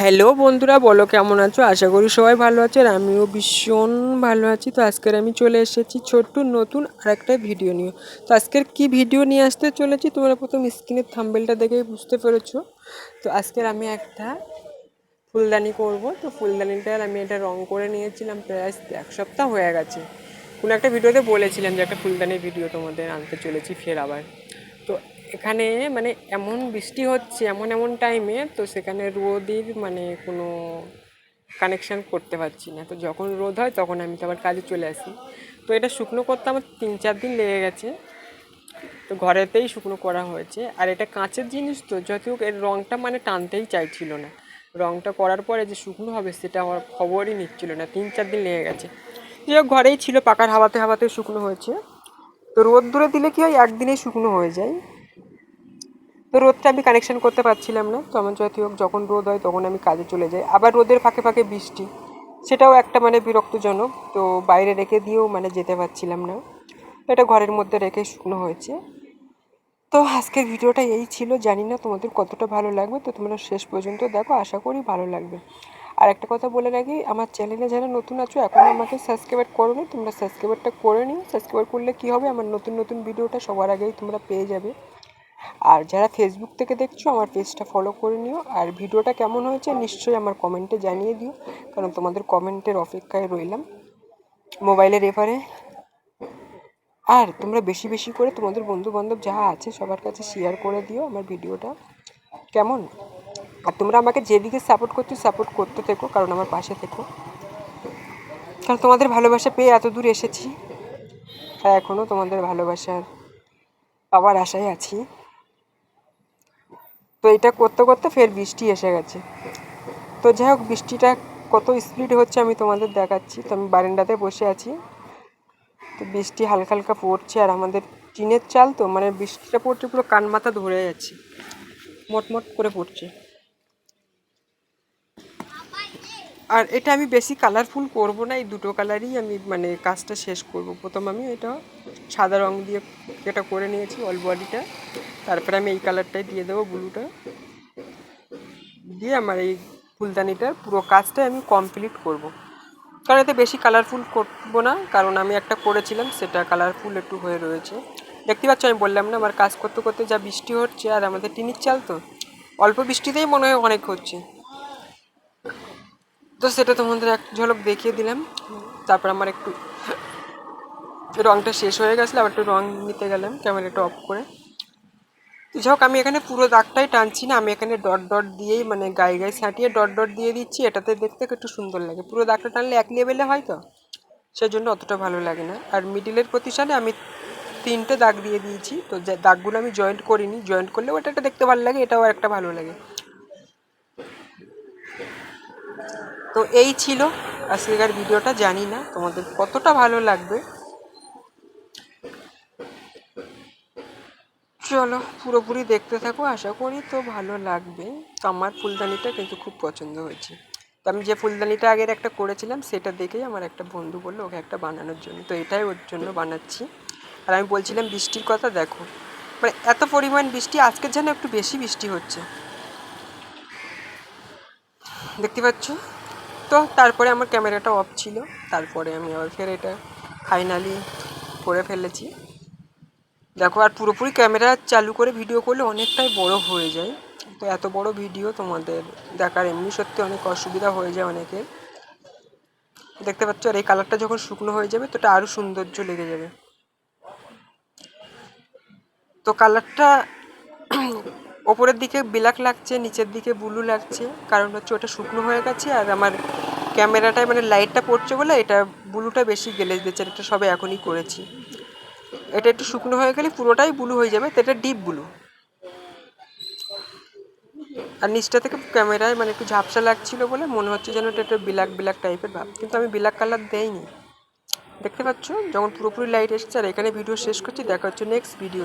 Hello বন্ধুরা, বলো কেমন আছো? আশা করি সবাই ভালো আছে আর আমিও ভীষণ ভালো আছি। তো আজকের আমি চলে এসেছি ছোট্ট নতুন আর একটা ভিডিও নিয়ে। তো আজকের কি ভিডিও নিয়ে আসতে চলেছি তোমরা প্রথম স্ক্রিনের থাম্বেলটা দেখেই বুঝতে পেরেছ। তো আজকের আমি একটা ফুলদানি করব। তো ফুলদানিটার আমি এটা রং করে নিয়েছিলাম প্রায় এক সপ্তাহ হয়ে গেছে। কোনো একটা ভিডিওতে বলেছিলাম যে একটা ফুলদানির ভিডিও তোমাদের আনতে চলেছি ফের আবার। এখানে মানে এমন বৃষ্টি হচ্ছে, এমন এমন টাইমে তো সেখানে রোদের মানে কোনো কানেকশান করতে পারছি না। তো যখন রোদ হয়, তখন আমি তো আবার কাজে চলে আসি। তো এটা শুকনো করতে আমার তিন চার দিন লেগে গেছে। তো ঘরেতেই শুকনো করা হয়েছে। আর এটা কাঁচের জিনিস তো হোক এর রঙটা মানে টানতেই চাইছিল না। রঙটা করার পরে যে শুকনো হবে, সেটা আমার খবরই নিচ্ছিল না। তিন চার দিন লেগে গেছে। যে ঘরেই ছিল, পাকার হাওয়াতে হাওয়াতে শুকনো হয়েছে। তো রোদ দূরে দিলে কি হয়, একদিনেই শুকনো হয়ে যায়। তো রোদটা আমি কানেকশন করতে পারছিলাম না। তো আমার যতই হোক, যখন রোদ হয় তখন আমি কাজে চলে যাই। আবার রোদের ফাঁকে ফাঁকে বৃষ্টি। সেটাও একটা মানে বিরক্তজনক। তো বাইরে রেখে দিয়েও মানে যেতে পারছিলাম না। এটা ঘরের মধ্যে রেখে শুকনো হয়েছে। তো আজকের ভিডিওটা এই ছিল। জানি না তোমাদের কতটা ভালো লাগবে। তো তোমরা শেষ পর্যন্ত দেখো। আশা করি ভালো লাগবে। আর একটা কথা বলে রাখি, আমার চ্যানেলে যারা নতুন আছো, এখন আমাকে সাবস্ক্রাইব করো তোমরা সাবস্ক্রাইবারটা করে নিও। সাবস্ক্রাইবার করলে কী হবে? আমার নতুন নতুন ভিডিওটা সবার আগেই তোমরা পেয়ে যাবে। আর যারা ফেসবুক থেকে দেখছ, আমার পেজটা ফলো করে নিও। আর ভিডিওটা কেমন হয়েছে নিশ্চয়ই আমার কমেন্টে জানিয়ে দিও, কারণ তোমাদের কমেন্টের অপেক্ষায় রইলাম। মোবাইলের রেফারে আর তোমরা বেশি বেশি করে তোমাদের বন্ধু বান্ধব আছে সবার কাছে শেয়ার করে দিও আমার ভিডিওটা। কেমন? আর তোমরা আমাকে যেদিকে সাপোর্ট করছ সাপোর্ট করতে থেকো, কারণ আমার পাশে থেকো। কারণ তোমাদের ভালোবাসা পেয়ে এত দূর এসেছি। আর এখনও তোমাদের ভালোবাসার পাওয়ার আশায় আছি। তো এটা করতে করতে ফের বৃষ্টি এসে গেছে। তো যাই হোক, বৃষ্টিটা কত স্পিড হচ্ছে আমি তোমাদের দেখাচ্ছি। তো আমি বারান্দাতে বসে আছি। তো বৃষ্টি হালকা হালকা পড়ছে আর আমাদের টিনের চাল তো মানে বৃষ্টিটা পড়ছে পুরো কান মাথা ধরে যাচ্ছে। মোটমোট করে পড়ছে। আর এটা আমি বেশি কালারফুল করব না, এই দুটো কালারই আমি মানে কাজটা শেষ করব। প্রথম আমি এটা সাদা রং দিয়ে এটা করে নিয়েছি অল বডিটা তারপরে আমি এই কালারটাই দিয়ে দেবো ব্লুটা। দিয়ে আমার এই ফুলদানিটার পুরো কাজটাই আমি কমপ্লিট করব। কারণ এতে বেশি কালারফুল করব না, কারণ আমি একটা করেছিলাম, সেটা কালারফুল একটু হয়ে রয়েছে। দেখতে পাচ্ছ, আমি বললাম না, আমার কাজ করতে করতে যা বৃষ্টি হচ্ছে, আর আমাদের টিনির চাল তো। অল্প বৃষ্টিতেই মনে হয় অনেক হচ্ছে। তো সেটা তোমাদের এক ঝলক দেখিয়ে দিলাম। তারপর আমার একটু রঙটা শেষ হয়ে গেছিল, আবার একটু রঙ নিতে গেলাম, ক্যামেরাটা অফ করে। যাই আমি এখানে পুরো দাগটাই টানছি না, আমি এখানে ডট ডট দিয়েই মানে গায়ে গায়ে ছাঁটিয়ে ডট ডট দিয়ে দিচ্ছি, এটাতে দেখতে একটু সুন্দর লাগে। পুরো দাগটা টানলে এক লেভেলে হয় তো? সেই জন্য অতটা ভালো লাগে না। আর মিডিলের প্রতিষ্ঠানে আমি তিনটে দাগ দিয়ে দিয়েছি, তো দাগগুলো আমি জয়েন্ট করিনি, জয়েন্ট করলে ওটা একটা দেখতে ভালো লাগে, এটাও একটা ভালো লাগে। তো এই ছিল আজকের ভিডিওটা, জানি না তোমাদের কতটা ভালো লাগবে। চলো, পুরোপুরি দেখতে থাকো, আশা করি তো ভালো লাগবে। তো আমার ফুলদানিটা কিন্তু খুব পছন্দ হয়েছে। তো আমি যে ফুলদানিটা আগের একটা করেছিলাম, সেটা দেখেই আমার একটা বন্ধু বলল, ওকে একটা বানানোর জন্য। তো এটাই ওর জন্য বানাচ্ছি। আর আমি বলছিলাম, বৃষ্টির কথা দেখো। মানে এত পরিমাণ বৃষ্টি, আজকের যেন একটু বেশি বৃষ্টি হচ্ছে। দেখতে পাচ্ছ? তো তারপরে আমার ক্যামেরাটা অফ ছিল, তারপরে আমি আবার ফের এটা ফাইনালি করে ফেলেছি। দেখো, আর পুরোপুরি ক্যামেরা চালু করে ভিডিও করলে অনেকটাই বড় হয়ে যায়। তো এত বড় ভিডিও তোমাদের দেখার এমনি সত্যি অনেক অসুবিধা হয়ে যায় অনেকের। দেখতে পাচ্ছ, আর এই কালারটা যখন শুকনো হয়ে যাবে, তো এটা আরও সৌন্দর্য লেগে যাবে। তো কালারটা ওপরের দিকে ব্ল্যাক লাগছে, নিচের দিকে ব্লু লাগছে, কারণ হচ্ছে ওটা শুকনো হয়ে গেছে, আর আমার ক্যামেরাটায় মানে লাইটটা পড়ছে বলে এটা ব্লুটা বেশি গেলে দিচ্ছে এটা সবে এখনই করেছি। এটা একটু শুকনো হয়ে গেলে পুরোটাই ব্লু হয়ে যাবে, তো এটা ডিপ ব্লু। আর নিচটা থেকে ক্যামেরায় মানে একটু ঝাপসা লাগছিল বলে মনে হচ্ছে যেন এটা একটা ব্ল্যাক ব্ল্যাক টাইপের ভাব, কিন্তু আমি ব্ল্যাক কালার দেইনি। দেখতে পাচ্ছ? যখন পুরোপুরি লাইট এসেছে, আর এখানে ভিডিও শেষ করছি, দেখা হচ্ছে নেক্সট ভিডিও